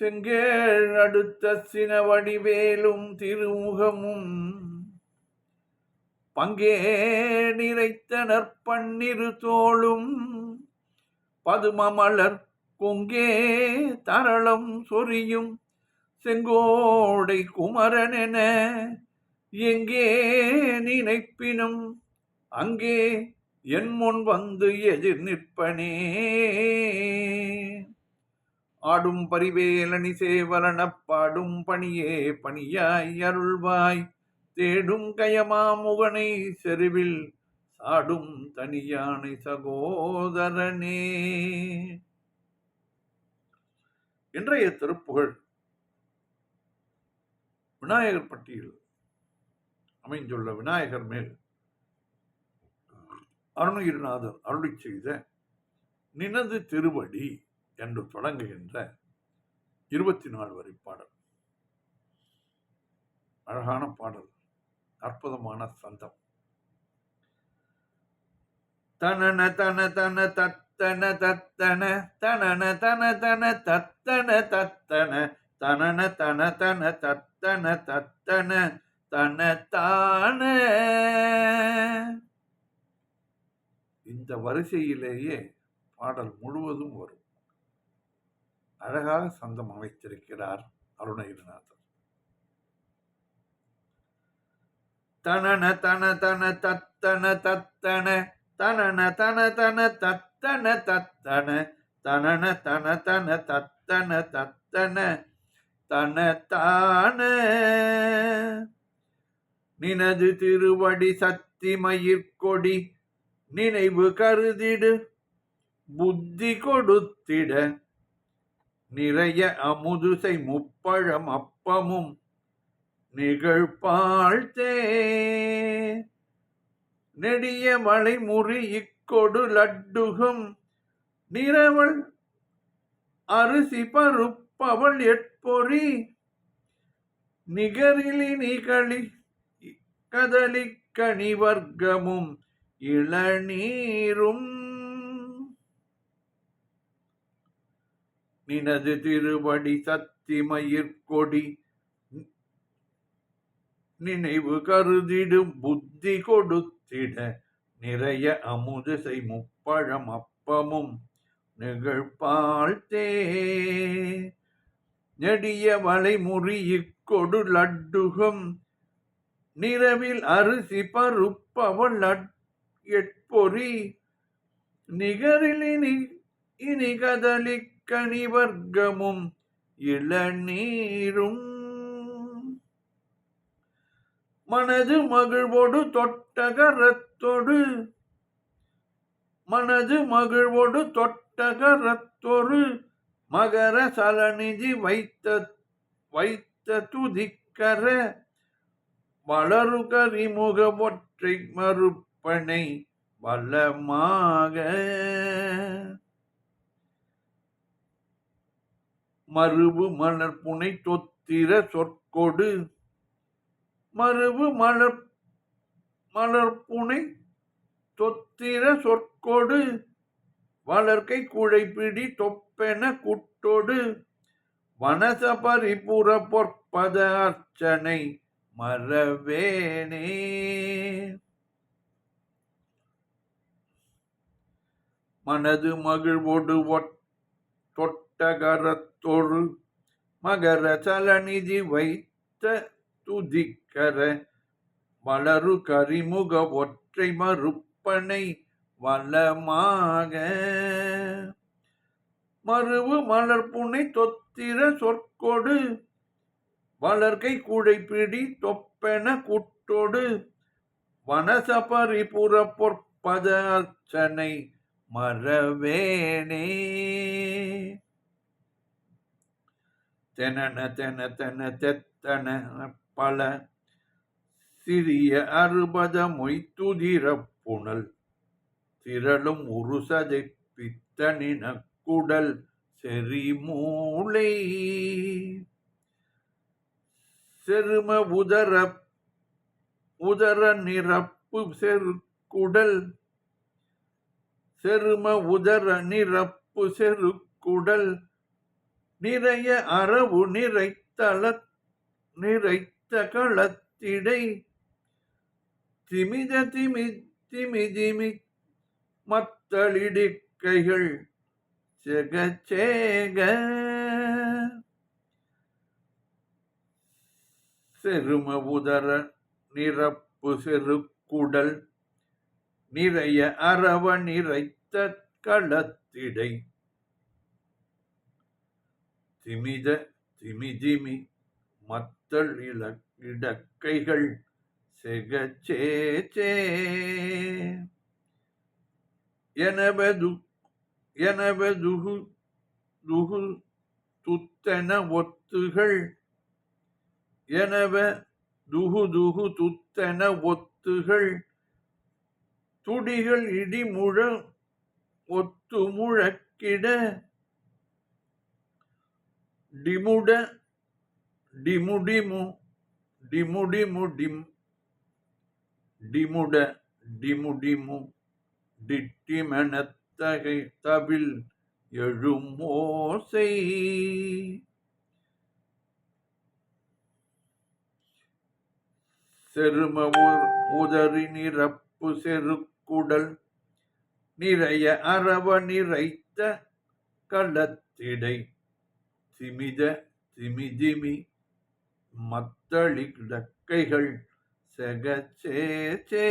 செங்கேழ் அடுத்த சின வடிவேலும் திருமுகமும். பங்கே நிறைத்த பன்னிரு தோளும். பதுமமலர் கொங்கே தரளம் சொரியும். செங்கோடை குமரனென எங்கே நினைப்பினும். அங்கே என் முன் வந்து எதிர் நிற்பனே. ஆடும் பரிவேலனி சேவலனப் பாடும் பணியே பணியாய் அருள்வாய். தேடும் கயமாமுகனை செருவில் சாடும் தனியானை சகோதரனே. இன்றைய திருப்புகழ் விநாயகர் பட்டியல். அமைந்துள்ள விநாயகர் மேல் அருணகிரிநாதர் அருளி செய்த நினது திருவடி. என்று தொடங்குகின்ற இருபத்தி நாலு வரி பாடல். அழகான பாடல். அற்புதமான சந்தம். தனன தன தன தத்தன தத்தன தனன தன தன தத்தன தத்தன தனன தன தன தத்தன தத்தன தனத்தான இந்த வரிசையிலேயே பாடல் முழுவதும் வரும். அழகாக சந்தம் அமைத்திருக்கிறார் அருணகிரிநாதர். தனன தன தன தத்தன தத்தன தனன தன தன தத்தன தத்தன தனன தன தன தத்தன தத்தன தனத்தான நினது திருவடி சக்தி மயிர்கொடி நினைவு கருதிடு புத்தி கொடுத்திட நிறைய அமுதுசை முப்பழம் அப்பமும் நிகழ்பாழ்த்தே. நெடிய மலைமுறி இக்கொடு லட்டுகும் நிறவள் அரிசி பருப்பவள் எட்பொறி நிகரிலி நிகழி கதலிக்கணி வர்க்கமும் இளநீரும் நினது திருவடி சத்திமயிர்கொடி நினைவு கருதிடும் புத்தி கொடுத்திட நிறைய அமுதுசை முப்பழம் அப்பமும் நிகழ்பாழ்த்தே நெடிய வளைமுறி இக்கொடு லட்டுகம். நிறவில் அரிசி பருப்பவள் எட்பொறி. நிகரில் இனி இனி கதலிக் கனிவர்க்கமும் இளநீரும். மனது மகிழ்வோடு தொட்டகரத்தொடு மனது மகிழ்வோடு தொட்டகரத்தொரு மகர சலநிதி வைத்த வைத்த துதிக்கர வளரு கரிமுக ஒற்றை மறுப்பனை வல்லமாக. மறுபு மலர்புனை தொத்திர சொற்கொடு. மறுபு மலர் மலர்புனை தொத்திர சொற்கொடு. வளர்க்கை குழைப்பிடி தொப்பென குட்டொடு. வனச பரிபுற பொற்பத அர்ச்சனை மறவேனே. மனது மகிழ்வோடு தொட்டகரத்தொரு மகர சலநிதி வைத்த துதிக்கர வளரு கரிமுக ஒற்றை மறுப்பனை வளமாக மறுவு மலர்புனை தொத்திர சொற்கொடு வளர்கை கூடைப்பிடி தொப்பென குட்டொடு வனசபரிபுற பொற்பத அர்ச்சனை மறவேனே. தெனன தென தென தெத்தன பல சிறிய அறுபத மொய்த்துதிர புனல். திரளும் உருசதை பித்தனின குடல் செறி மூளை செரும உதர உதர நிரப்பு செருக்குடல். செரும உதர நிரப்பு செருக்குடல். நிறைய அரவு நிறைத்தள நிறைத்த களத்திடை. திமித திமி திமி திமி மத்தளிடிக்கைகள் செகச்சேக செரும உதர நிரப்பு செருக்குடல் நிறைய அறவ நிறைத்த களத்திடை. திமித திமிதிமி மத்தள் இல இடக்கைகள் செகச்சேச்சே எனவது எனவதுகு துகு துத்தன ஒத்துகள். எனவ துகு துகு துத்தன ஒத்துகள். துடிகள் இடிமுழ ஒத்து முழக்கிட டிமுட டிமுடிமு டிமுடிமு டிம் டிமுட டிமுடிமு டிட்டிமெனத்தகை தவில் எழுமோசை செரும உதறி நிரப்பு செருக்குடல் நிறைய அரவ நிறைத்த களத்திடை திமித திமிதிமி மத்தளி கிடக்கைகள் செகச்சேச்சே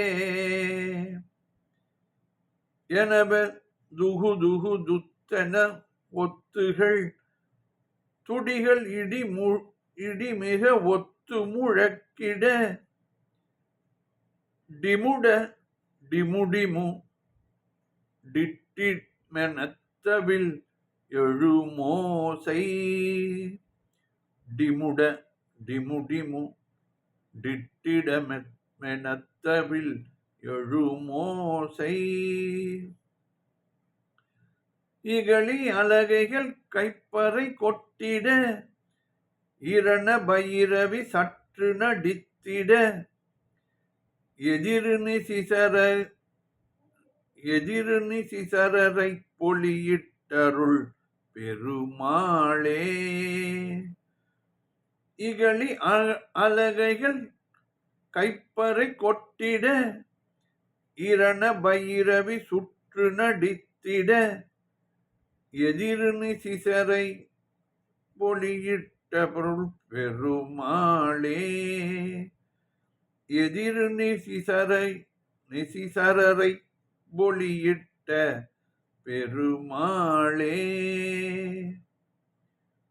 எனவ துகு துகு துத்தன ஒத்துகள் துடிகள் இடி மு இடிமிக ஒத்து முழக்கிட டிமுட டிமுடிமு டிட்டிமெனத்தவில் எழுமோசை. டிமுட டிமுடிமு டிட்டிடமெனத்தவில் எழுமோசை. இகழி அலகைகள் கைப்பறை கொட்டிட இரண பைரவி சற்று நடித்திட. எதிர்நி சிசர எதிர்நி சிசரரை பொலியிட்டருள் பெருமாளே. இகழி அ- அலகைகள் கைப்பறை கொட்டிட இரண பைரவி சுற்று நடித்திட எதிர்னி சிசரை பொலியிட்ட பொருள் பெருமாளே. எதிர் சிசரை நிசிசரரை பொலியிட்ட பெருமாளே.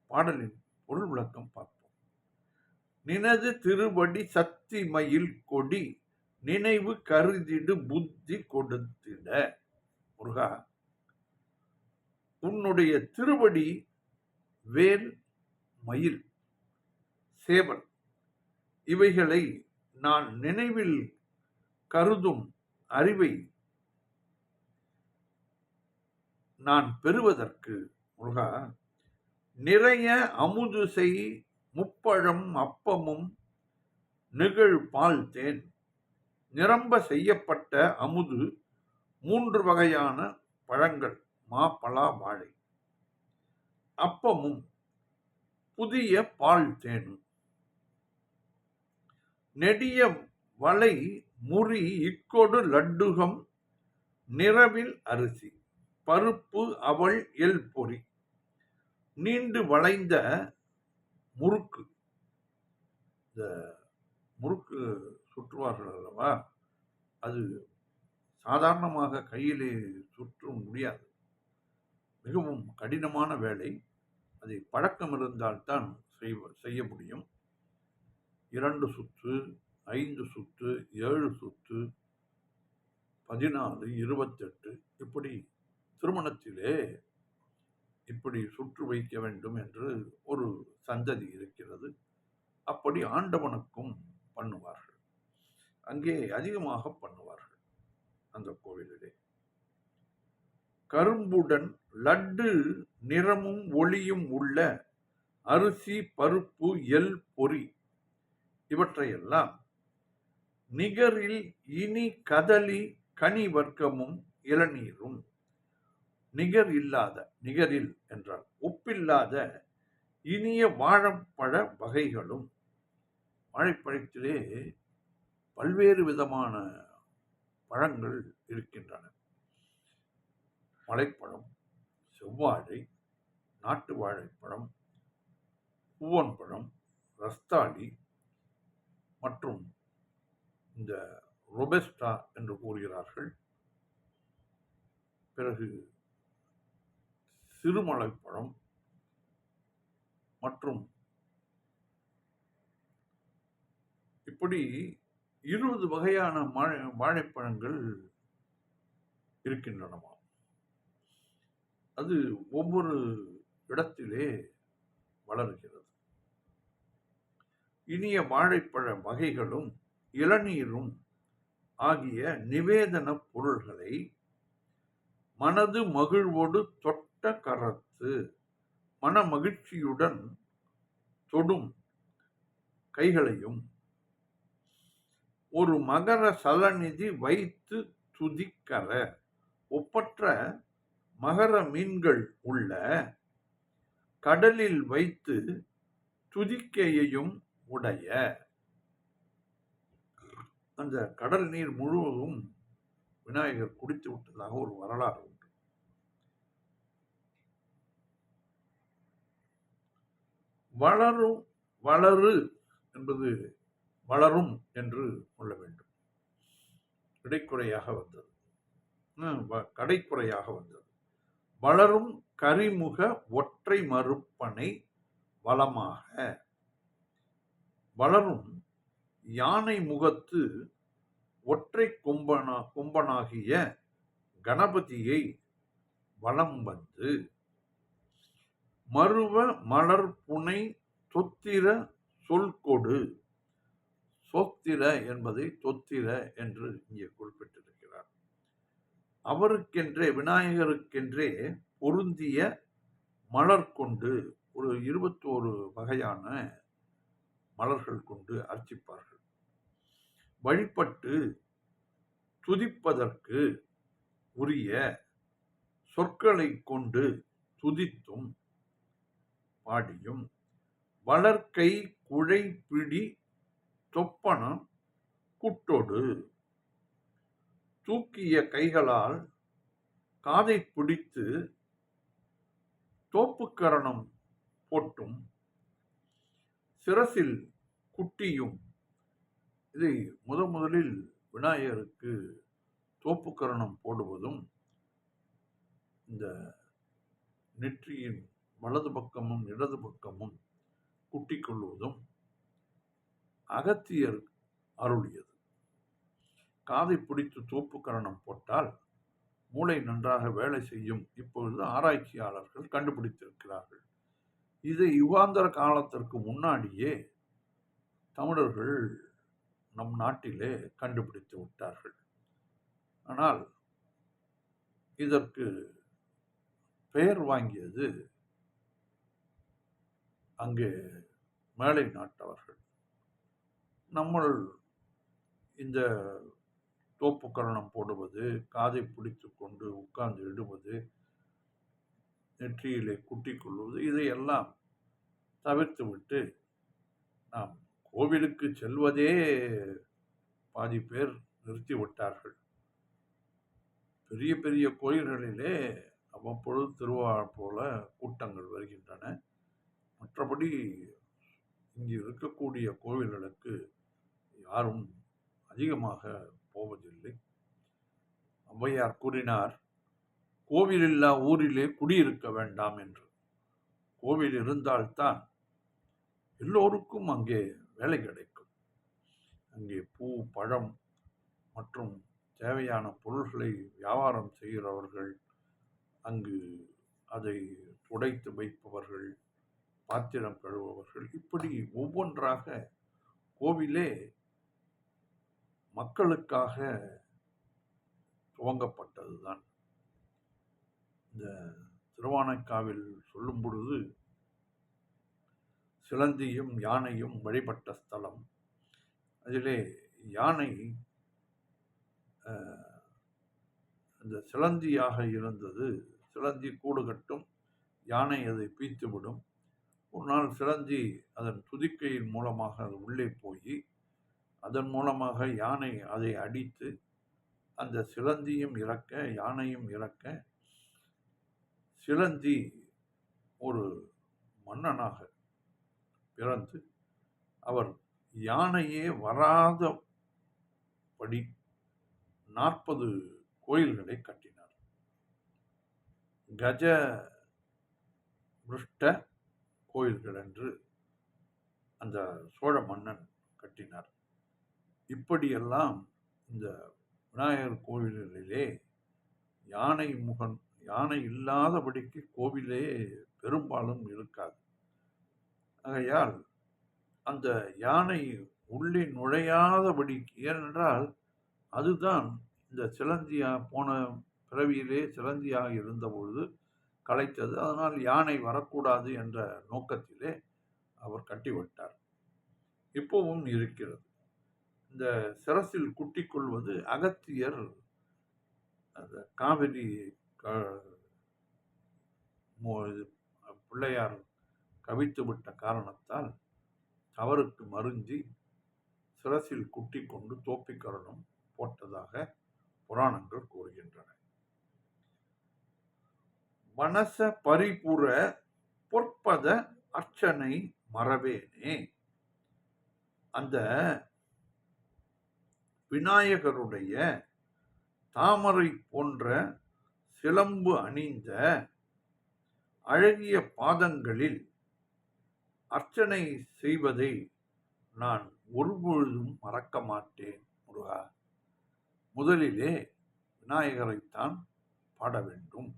பாடலின் பொருள் விளக்கம் பார்ப்போம். நினது திருவடி சக்தி மயில் கொடி நினைவு கருதிடு புத்தி கொடுத்திட. முருகா உன்னுடைய திருவடி வேல் மயில் சேவல் இவைகளை நான் நினைவில் கருதும் அறிவை நான் பெறுவதற்கு முருகா நிறைய அமுது செய் முப்பழம் அப்பமும் நிகழ் பால் தேன். நிரம்ப செய்யப்பட்ட அமுது மூன்று வகையான பழங்கள் மா பலா வாழை. அப்பமும் புதிய பால் தேனும். நெடிய வலை முறி இக்கொடு லட்டுகம் நிறவில் அரிசி. பருப்பு அவள் எல் பொறி. நீண்டு வளைந்த முறுக்கு. இந்த முறுக்கு சுற்றுவார்கள் அல்லவா? அது சாதாரணமாக கையிலே சுற்ற முடியாது. மிகவும் கடினமான வேலை. அதை பழக்கம் இருந்தால்தான் செய்வ செய்ய முடியும். இரண்டு சுற்று ஐந்து சுற்று ஏழு சுற்று பதினாலு இருபத்தெட்டு இப்படி திருமணத்திலே இப்படி சுற்று வைக்க வேண்டும் என்று ஒரு சந்ததி இருக்கிறது. அப்படி ஆண்டவனுக்கும் பண்ணுவார்கள். அங்கே அதிகமாக பண்ணுவார்கள் அந்த கோவிலிலே. கரும்புடன் லட்டு நிறமும் ஒளியும் உள்ள அரிசி பருப்பு எல் பொறி இவற்றையெல்லாம் நிகரில் இனி கதலி கனி வர்க்கமும் இளநீரும் நிகர் இல்லாத நிகரில் என்றால் உப்பில்லாத இனிய வாழைப்பழ வகைகளும் வாழைப்பழத்திலே பல்வேறு விதமான பழங்கள் இருக்கின்றன. மலைப்பழம் செவ்வாழை நாட்டு வாழைப்பழம் பூவன்பழம் ரஸ்தாளி மற்றும் இந்த ரொபெஸ்டா என்று கூறுகிறார்கள். பிறகு திருமலைப்பழம் மற்றும் இப்படி இருபது வகையான வாழை வாழைப்பழங்கள் இருக்கின்றனவாம் அது ஒவ்வொரு இடத்திலே வளர்கிறது. இனிய வாழைப்பழ வகைகளும் இளநீரும் ஆகிய நிவேதன பொருள்களை மனது மகிழ்வோடு தொட்ட கரத்து மன மகிழ்ச்சியுடன் தொடும் கைகளையும் ஒரு மகர சலநிதி வைத்து துதிக்கர ஒப்பற்ற மகர மீன்கள் உள்ள கடலில் வைத்து துதிக்கையையும் உடைய. அந்த கடல் நீர் முழுவதும் விநாயகர் குடித்து விட்டதாக ஒரு வரலாறு வளரும் வளரு என்பது வளரும் என்று கொள்ள வேண்டும். இடைக்குறையாக வந்தது. வ- கடைக்குறையாக வந்தது. வளரும் கரிமுக ஒற்றை மறுப்பனை வளமாக. வளரும் யானை முகத்து ஒற்றை கொம்பனா கொம்பனாகிய கணபதியை வலம் வந்து மருவ மலர் புனை தொத்திர சொல்கொடு சொத்திர என்பதை தொத்திர என்று இங்கே குறிப்பிட்டிருக்கிறார். அவருக்கென்றே விநாயகருக்கென்றே பொருந்திய மலர் கொண்டு ஒரு இருபத்தோரு வகையான மலர்கள் கொண்டு அர்ச்சிப்பார்கள். வழிபட்டு துதிப்பதற்கு உரிய சொற்களை கொண்டு துதித்தும் பாடியும் வளர்க்கை குழை பிடி தொப்பனம் குட்டோடு. தூக்கிய கைகளால் காதை பிடித்து தோப்புக்கரணம் போட்டும். சிரசில் குட்டியும் இதை முத முதலில் விநாயகருக்கு தோப்புக்கரணம் போடுவதும் இந்த நெற்றியின் வலது பக்கமும் இடது பக்கமும் குட்டிக் கொள்வதும் அகத்தியர் அருளியது. காதை பிடித்து தோப்புக்கரணம் போட்டால் மூளை நன்றாக வேலை செய்யும் இப்பொழுது ஆராய்ச்சியாளர்கள் கண்டுபிடித்திருக்கிறார்கள். இதை யுகாந்தர காலத்திற்கு முன்னாடியே தமிழர்கள் நம் நாட்டிலே கண்டுபிடித்து விட்டார்கள். ஆனால் இதற்கு பெயர் வாங்கியது அங்கே மேலை நாட்டவர்கள். நம்மள் இந்த தோப்புக்கரணம் போடுவது காதை பிடித்து கொண்டு உட்கார்ந்து இடுவது நெற்றியிலே குட்டிக் கொள்வது இதையெல்லாம் தவிர்த்து விட்டு நாம் கோவிலுக்கு செல்வதே பாதி பேர் நிறுத்தி விட்டார்கள். பெரிய பெரிய கோயில்களிலே அவ்வப்பொழுது திருவிழா போல கூட்டங்கள் வருகின்றன. மற்றபடி இங்கு இருக்கக்கூடிய கோவில்களுக்கு யாரும் அதிகமாக போவதில்லை. ஔவையார் கூறினார் கோவில் இல்லா ஊரிலே குடியிருக்க வேண்டாம் என்று. கோவில் இருந்தால்தான் எல்லோருக்கும் அங்கே வேலை கிடைக்கும். அங்கே பூ பழம் மற்றும் தேவையான பொருள்களை வியாபாரம் செய்கிறவர்கள் அங்கு அதை துடைத்து வைப்பவர்கள் பாத்திரம் கழுவுபவர்கள் இப்படி ஒவ்வொன்றாக கோவிலே மக்களுக்காக துவங்கப்பட்டதுதான். இந்த திருவானைக்காவில் சொல்லும் பொழுது சிலந்தியும் யானையும் வழிபட்ட ஸ்தலம். அதிலே யானை அந்த சிலந்தியாக இருந்தது. சிலந்தி கூடு கட்டும் யானை அதை பீத்துவிடும் ஒரு நாள் சிலந்தி அதன் துதிக்கையின் மூலமாக அது உள்ளே போய் அதன் மூலமாக யானை அதை அடித்து அந்த சிலந்தியும் இறக்க யானையும் இறக்க சிலந்தி ஒரு மன்னனாக பிறந்து அவர் யானையே வராத படி நாற்பது கோயில்களை கட்டினார். கஜ பிருஷ்ட கோயில்கள் என்று அந்த சோழ மன்னன் கட்டினார். இப்படியெல்லாம் இந்த விநாயகர் கோவில்களிலே யானை முகன் யானை இல்லாதபடிக்கு கோவிலே பெரும்பாலும் இருக்காது. ஆகையால் அந்த யானை உள்ளே நுழையாதபடிக்கு ஏனென்றால் அதுதான் இந்த சிலந்தியா போன பிறவியிலே சிலந்தியாக இருந்தபொழுது கலைத்தது. அதனால் யானை வரக்கூடாது என்ற நோக்கத்திலே அவர் கட்டிவிட்டார். இப்பவும் இருக்கிறது. இந்த சிரசில் குட்டி கொள்வது அகத்தியர் அந்த காவிரி பிள்ளையார் கவித்து விட்ட காரணத்தால் தவறுக்கு மருந்தி சிரசில் குட்டி கொண்டு தோப்பிக்கரணம் போட்டதாக புராணங்கள் கூறுகின்றன. மனச பரிபுற பொற்பத அர்ச்சனை மறவேனே. அந்த விநாயகருடைய தாமரை போன்ற சிலம்பு அணிந்த அழகிய பாதங்களில் அர்ச்சனை செய்வதை நான் ஒருபொழுதும் மறக்க மாட்டேன் முருகா. முதலிலே விநாயகரைத்தான் பாட வேண்டும்.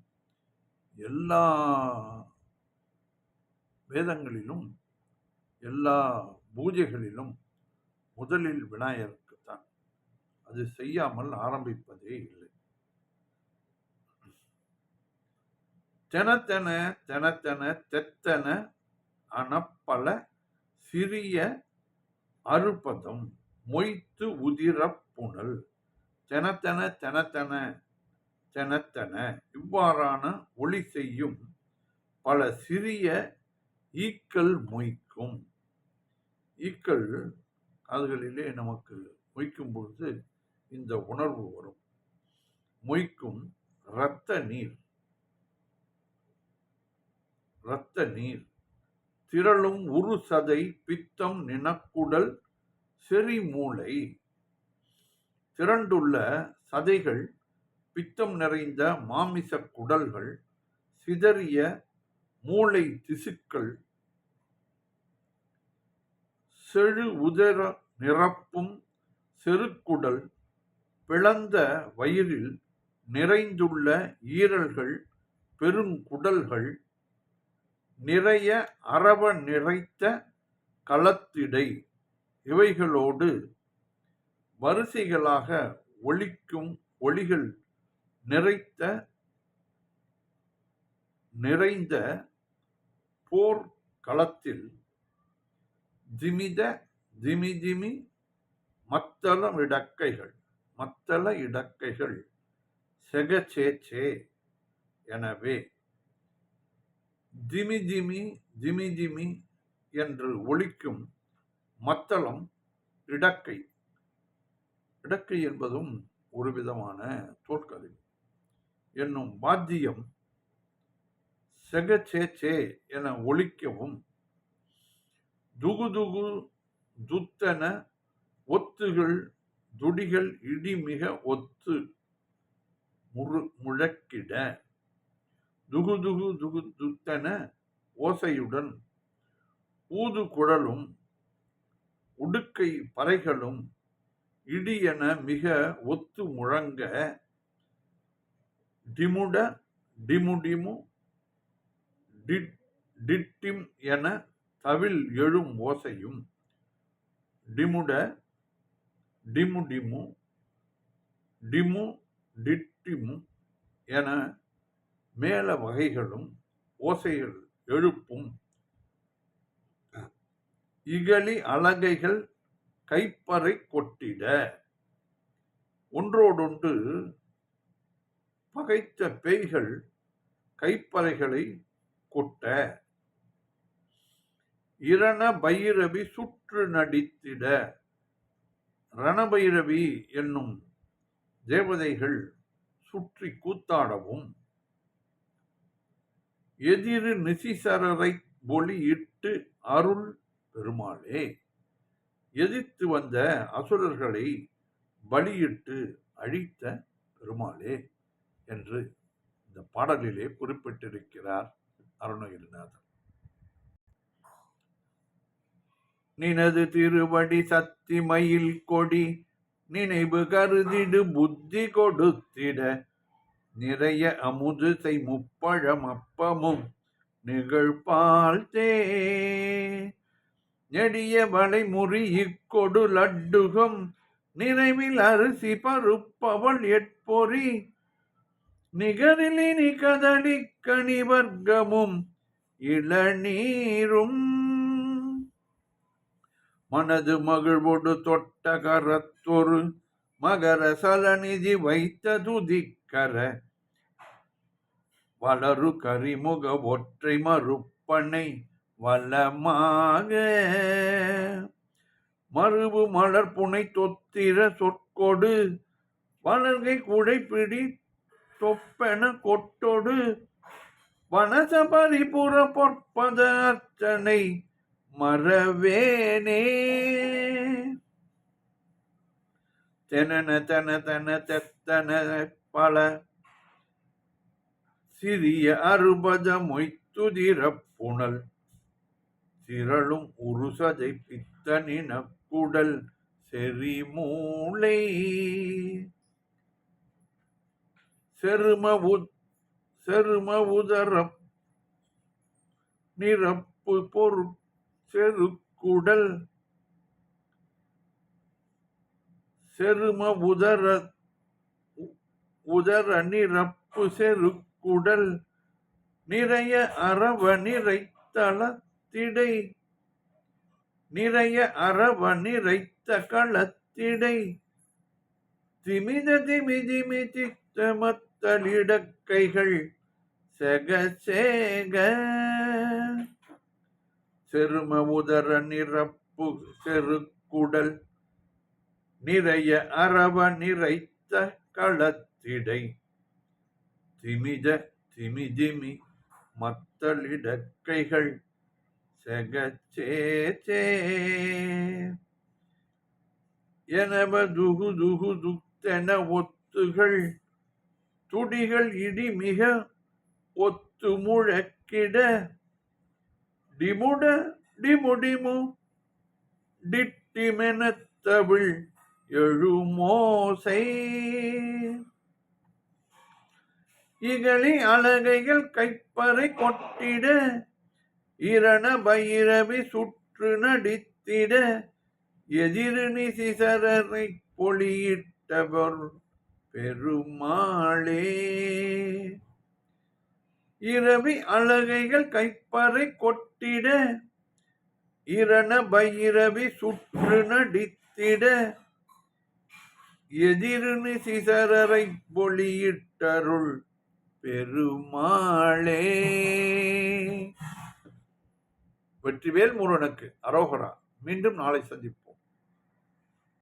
எல்லா வேதங்களிலும் எல்லா பூஜைகளிலும் முதலில் விநாயகருக்குத்தான். அது செய்யாமல் ஆரம்பிப்பதே இல்லை. தெனத்தென தெனத்தென தெத்தன அனப்பல சிறிய அறுபதம் மொய்த்து உதிரப்புணல் தெனத்தென தெனத்தென தெனத்தென இவ்வாறான ஒளி செய்யும் பல சிறிய ஈக்கள் மொய்க்கும். ஈக்கள் காதுகளிலே நமக்கு மொய்க்கும் பொழுது இந்த உணர்வு வரும். மொய்க்கும் இரத்த நீர். இரத்த நீர். திரளும் உரு சதை பித்தம் நினக்குடல் செறி மூளை. திரண்டுள்ள சதைகள் பித்தம் நிறைந்த மாமிச குடல்கள் சிதறிய மூளை திசுக்கள் செழு உதர நிரப்பும் செருக்குடல் பிளந்த வயிறில் நிறைந்துள்ள ஈரல்கள் பெருங்குடல்கள் நிறைய அரவ நிறைத்த களத்திடை இவைகளோடு வரிசைகளாக ஒலிக்கும் ஒளிகள் நிறைத்த நிறைந்த போர் களத்தில் திமித திமிதிமி மத்தள இடக்கைகள் மத்தள இடக்கைகள் செகச்சேச்சே எனவே திமி திமி திமி திமி என்று ஒழிக்கும் மத்தளம் இடக்கை. இடக்கை என்பதும் ஒரு விதமான தோற்கருவி என்னும் வாத்தியம் செகச்சேச்சே என ஒழிக்கவும் துகுதுகு துத்தன ஒத்துகள் துடிகள் இடிமிக ஒத்து முரு முழக்கிட. துகுதுகு துகு துத்தன ஓசையுடன் ஊது குழலும் உடுக்கை பறைகளும் இடியென மிக ஒத்து முழங்க டிமுட டிமுடிமு டிட்டிம் என தவில் எழும் ஓசையும் டிமுட டிமுடிமு டிமு டிட்டிமு என மேல வகைகளும் ஓசைகள் எழுப்பும். இகழி அலகைகள் கைப்பறை கொட்டிட. ஒன்றோடொன்று பகைத்த பேய்கள் கைப்பறைகளை கொட்ட. இரண பைரவி சுற்று நடித்திட. ரணபைரவி என்னும் தேவதைகள் சுற்றி கூத்தாடவும். எதிரு நிசிசரரை ஒளியிட்டு அருள் பெருமாளே. எதிர்த்து வந்த அசுரர்களை பலியிட்டு அழித்த பெருமாளே. என்று இந்த பாடலிலே குறிப்பிட்டிருக்கிறார் அருணகிரிநாதன் நினது திருவடி சக்தி மயில் கொடி நினைவு கருதிடு புத்தி கொடுத்திட நிறைய அமுது செய் முப்பழம் அப்பமும் நிகழ்பால் தே. நெடிய வளை முறி இக்கொடு லட்டுகம் நினைவில் அரிசி பருப்பவள் எட்பொறி நிகரிலினி கதளி கனிவர்க்கமும் இளநீரும். மனது மகிழ்வோடு தொட்ட கரத்தொரு மகர சலநிதி வைத்த துதிக்கர வளரு கரிமுக ஒற்றை மறுப்பனை வளமாக. மறுபு மலர் புனை தொத்திர சொற்கொடு வளர்கை குடைப்பிடி தொப்பென கொட்டொடு வனசபரிபுற பொற்பத அர்ச்சனை மறவேனே. தெனன தன தன தெத்தன பல சிறிய அறுபத மொய்த்துதிர புனல் திரளும் உருசதை பித்தனின குடல் செறிமூளை. செரும செரும உதரம் நிரப்பு பொரு செருக்குடல் செரும உதர உதர நிரப்பு செருக்குடல் நிறைய அரவ நிறைத்தளத்திடை நிறைய அரவ நிறைத்த களத்திடை திமித திமி திமி தித்தமத்தலிடக்கைகள் செக சேக செரும உதர நிரப்பு செருக்குடல் நிறைய அரவ நிறைத்த களத்திடை. திமித திமிதிமி மத்தளிடக்கைகள் செகச்சேச்சே எனவ துகு துகு துத்தென ஒத்துகள் துடிகள் இடி மிக ஒத்து முழக்கிட டிமுட டிமுடிமு டிட்டிமெனத்தவிழ் எழுமோசை இகழி அழகைகள் கைப்பறை கொட்டிட இரண பைரவி சுற்று நடித்திட எதிரணி சிசரரை பொலியிட்டவர் பெருமாளே. இரவி அழகைகள் கைப்பறை கொட்டிட இரண பைரவி சுற்று நடித்திட எதிர்னு சிசரரை பொலியிட்டருள் பெருமாளே. வெற்றிவேல் முருகனுக்கு அரோகரா. மீண்டும் நாளை சந்திப்போம்.